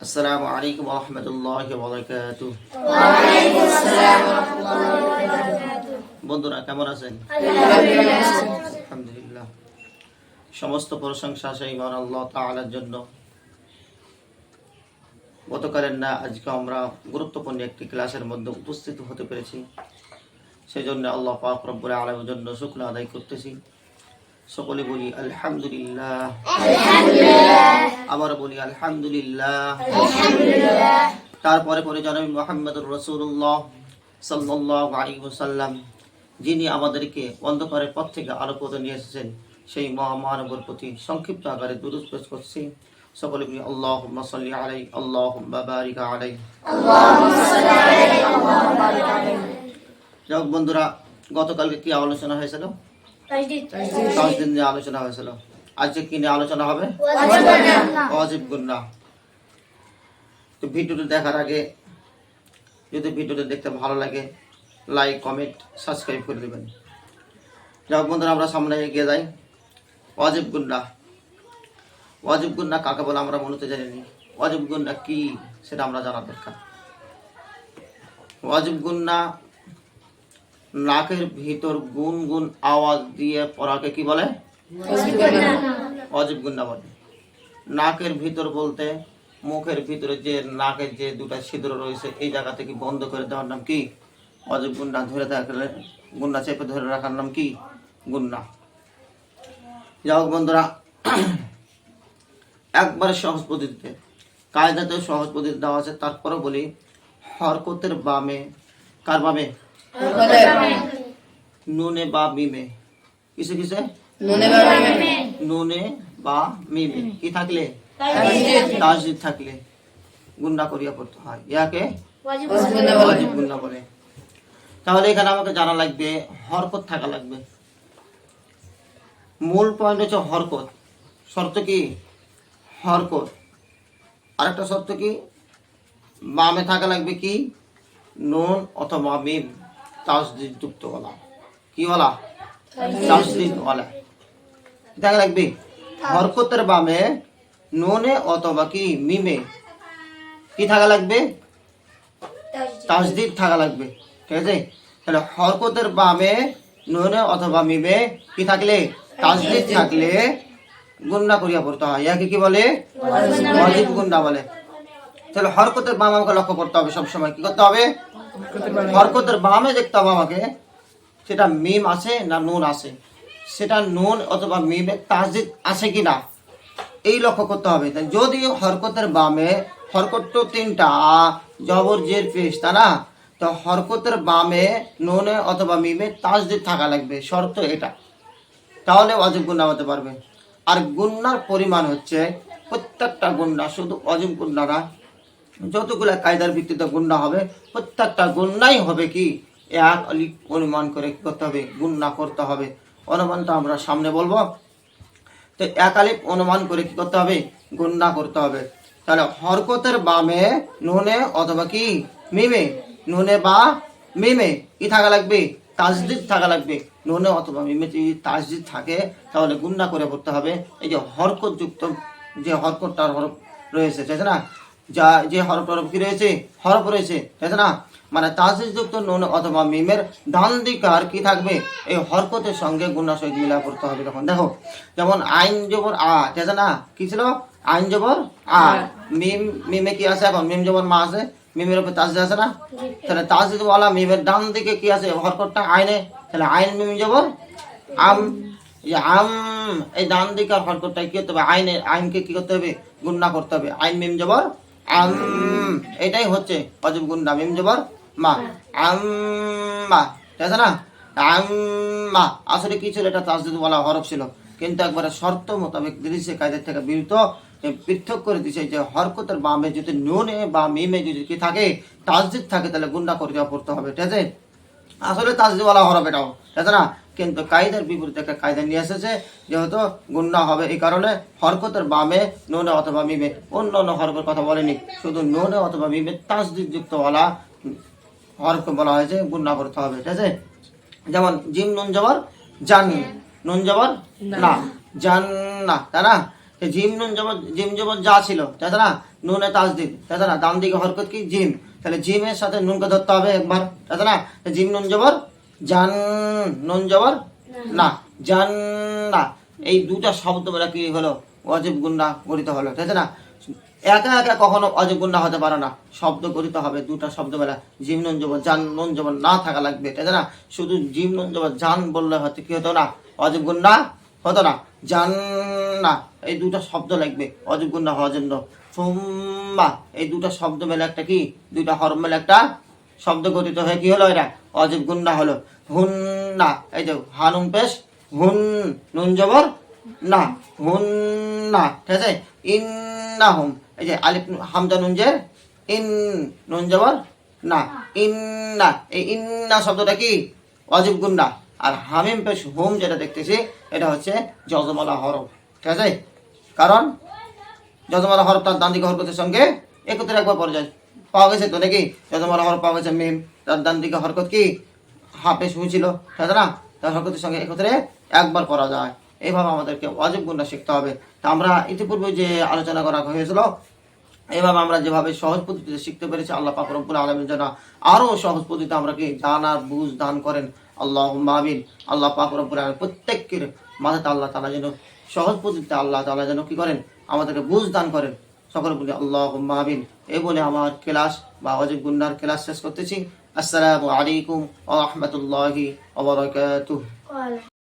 السلام عليكم ورحمة الله وبركاته বন্ধুরা কেমন আছেন আলহামদুলিল্লাহ সমস্ত প্রশংসা সেই মহান আল্লাহ তাআলার জন্য গতকালের না আজকে আমরা গুরুত্বপূর্ণ একটি ক্লাসের মধ্যে উপস্থিত হতে পেরেছি সেই জন্য আল্লাহ পাক রব্বুল আলমের জন্য শুক্র আদায় করতেছি সকলে বলি আলহামদুলিল্লাহ। আবার বলি আলহামদুলিল্লাহ। তারপরে পরে জনাবি মোহাম্মদুর রসুল্লাহ সাল্লাহ আলী যিনি আমাদেরকে অন্ধকারের পথ থেকে আলোকত নিয়ে এসেছেন সেই মহামানবর প্রতি সংক্ষিপ্ত আকারে দুরুস্পেশ করছি। সকলে বলি আল্লাহ সাল্লি আলাই আল্লাহ বারিক আলাই যাক বন্ধুরা গতকালকে কি আলোচনা হয়েছিল? দশ দিন আলোচনা হয়েছিল। আজকে কি নিয়ে আলোচনা হবে? অজিব গুন্না তো ভিডিওটি দেখার আগে যদি ভিডিওটি দেখতে ভালো লাগে লাইক কমেন্ট সাবস্ক্রাইব করে দেবেন। যাক বন্ধুরা, আমরা সামনে এগিয়ে যাই। অজিব গুন্না অজিব গুন্না কাকে বলে আমরা মূলত জানিনি। অজিব গুন্না কি সেটা আমরা জানা দরকার। অজিব গুন্না নাকের ভিতর গুন গুন আওয়াজ দিয়ে পড়াকে কি বলে? অজীব গুন্না বলে। নাকের ভিতর বলতে মুখের ভিতরে যে নাকের যে দুটা ছিদ্র রয়েছে এই জায়গা থেকে বন্ধ করে দেওয়ার নাম কি? অজীব গুন্না ধরে থাকলে গুন্না চেপে ধরে রাখার নাম কি? গুন্না যাই হোক বন্ধুরা একবারে সহজ পদ্ধতিতে। কায়দাতে সহজ পদ্ধতি দেওয়া আছে। তারপরে বলি হরকতের বামে কার বামে? নুনে বা মিমে কিসে কিসে নুনে বা মিমে কি থাকলে তাসদিদ থাকলে গুন্ডা করিয়া পড়তে হয় ইয়াকে ওয়াজিব গুন্ডা বলে তাহলে এখানে আমাকে জানা লাগবে হরকত থাকা লাগবে মূল পয়েন্ট হচ্ছে হরকত শর্ত কি হরকত আরেকটা শর্ত কি বামে থাকা লাগবে কি নুন অথবা মিম তাসদিদ যুক্ত কি বলা তাসদিদ বলা দেখা লাগবে হরকতের বামে নুনে অথবা কি মিমে কি থাকা লাগবে? তাসদিদ থাকা লাগবে। ঠিক আছে? তাহলে হরকতের বামে নুনে অথবা মিমে কি থাকলে? তাসদিদ থাকলে গুন্ডা করিয়া পড়তে হয়। ইয়াকে কি বলে? ওয়াজিব। গুন্ডা বলে। তাহলে হরকতের বাম আমাকে লক্ষ্য করতে হবে সবসময়। কি করতে হবে? হরকতের বামে দেখতে হবে আমাকে। সেটা মিম আছে না নুন আছে? সেটা নুন অথবা মিমে তাসদিদ আছে কি না এই লক্ষ্য করতে হবে। যদি হরকতের বামে হরকত তো তিনটা জবর, জের, পেশ তা না? তো হরকতের বামে নুনে অথবা মিমে তাসদিদ থাকা লাগবে। শর্ত এটা। তাহলে অজীব গুন্না হতে পারবে। আর গুন্নার পরিমাণ হচ্ছে প্রত্যেকটা গুন্না শুধু অজীব গুন্না না যতগুলো কায়দার ভিত্তিতে গুন্ডা হবে, প্রত্যেকটা গুন্ডাই হবে কি? এক অলিক অনুমান করে করতে হবে? গুন্না করতে হবে। অনুমানটা আমরা সামনে বলব। তো এক অনুমান করে কি করতে হবে? গুন্না করতে হবে। তাহলে হরকতের বামে নুনে অথবা কি? মিমে। নুনে বা মিমে। কি থাকা লাগবে? তাজদিদ থাকা লাগবে। নুনে অথবা মিমে যদি তাজদিদ থাকে, তাহলে গুন্না করে পড়তে হবে। এই যে হরকত যুক্ত যে হরকতটার হরফ রয়েছে, ঠিক না? যা যে হরফ হরফ কি রয়েছে? হরফ রয়েছে। আছে না? মানে তাজদিদ যুক্ত নুন অথবা মিমের ডান দিকার কি থাকবে? এই হরকতের সঙ্গে গুণা সহিত মিলা করতে হবে তখন। দেখো যেমন আইন জবর আ ঠিক আছে না? কি ছিল? আইন জবর আ। মিম মিমে কি আছে এখন? মিম জবর মা আছে। মিমের উপর তাজদিদ আছে না? তাহলে তাজদিদ ওয়ালা মিমের ডান দিকে কি আছে? হরকতটা আইনে। তাহলে আইন মিম জবর আম। আম এই ডান দিকার হরকতটা কি করতে হবে? আইনে আইনকে কি করতে হবে? গুন্না করতে হবে। আইন মিম জবর আম, এটাই হচ্ছে অজব গুন্না মিম জবর, মা। আম্মা ঠিক আছে না? আম্মা আসলে কি ছিল? এটা তাসদিদ বলা হরফ ছিল। কিন্তু একবারে শর্ত মোতাবেক দিদিছে কায়দের থেকে বিরত পৃথক করে দিছে যে হরকতের বামে যদি নুনে বা মিমে যদি কি থাকে তাসদিদ থাকে, তাহলে গুন্ডা করে পড়তে হবে। ঠিক আছে? আসলে তাজদিওয়ালা হরফ এটাও। ঠিক আছে না? কিন্তু কায়দার বিপরীতে একটা কায়দা নিয়ে এসেছে যেহেতু গুন্না হবে এই কারণে হরকতের বামে নুনে অথবা মিমে অন্য অন্য হরফের কথা বলেনি শুধু নুনে অথবা মিমে তাসদিদ যুক্তওয়ালা হরফকে বলা হয়েছে গুন্না করতে হবে ঠিক আছে? যেমন জিম নুন জবর জান নুন জবর না। জান না তাই না? জিম নুন জবর জিম জবর যা ছিল আছে না? নুনে তাজদিদ তাই না? ডান দিকে হরকত কি? জিম তাহলে জিমের সাথে নুনকে ধরতে হবে একবার তাই না? জিম নুন জবর জান নুন জবর না জান না এই দুটা শব্দ বলে কি হলো? অজীব গুন্ডা গঠিত হলো তাই না? একা একা কখনো অজীব গুন্ডা হতে পারে না। শব্দ গঠিত হবে দুটা শব্দ বেলা। জিম নুন জবর জান নুন জবর না থাকা লাগবে তাই না? শুধু জিম নুন জবর জান বললে হয়তো কি হতো না? অজীব গুন্ডা হতো না। জান না এই দুটো শব্দ লাগবে। অজীব গুন্ডা হওয়ার জন্য। ফুম্মা এই দুটো শব্দ মেলে একটা কি? দুইটা হরফ মেলে একটা শব্দ গঠিত হয়ে কি হলো এটা অজীব গুন্ডা হলো। হুন না, এই যে হানুম পেশ, হুন নুন জবর, না, হুন না, ঠিক আছে? ইন্না হুম, এই যে আলিফ হামজা নুন যে ইন নুন জবর, না ইন্না এই ইন্না শব্দটা কি? অজীব গুন্ডা। আর হামিম পেশ হুম যেটা দেখতেছি, এটা হচ্ছে যজমালা হরফ, ঠিক আছে? কারণ যজমালা হরফ তার ডান দিকে হরকতের সঙ্গে একত্রে একবার পরে যায় পাওয়া গেছে তো নাকি? যজমালা হরফ পাওয়া গেছে মিম তার ডান দিকে হরকত কি? হাফে শুয়েছিল না তার হরকতের সঙ্গে একত্রে একবার করা যায়। এইভাবে আমাদেরকে অজীব গুণটা শিখতে হবে। তা আমরা ইতিপূর্বে যে আলোচনা করা হয়েছিল এইভাবে আমরা যেভাবে সহজ পদ্ধতিতে শিখতে পেরেছি, আল্লাহ পাক রব্বুল আলমীর জন্য আরও সহজ পদ্ধতিতে আমরা কি জানার বুঝ দান করেন? আল্লাহ মাবিন আল্লাহ পাক রব্বুল আলম প্রত্যেকের মাথাতে আল্লাহ তালা যেন সহজ পদ্ধতিতে আল্লাহ তালা যেন কি করেন? আমাদেরকে বুঝ দান করেন। সকলে বলি আল্লাহ মাবিন এই বলে আমার ক্লাস বা অজিব গুন্ডার ক্লাস শেষ করতেছি। আসসালামু আলাইকুম আহমতুল্লাহি রাহমাতুল্লাহি ওয়া বারাকাতুহু।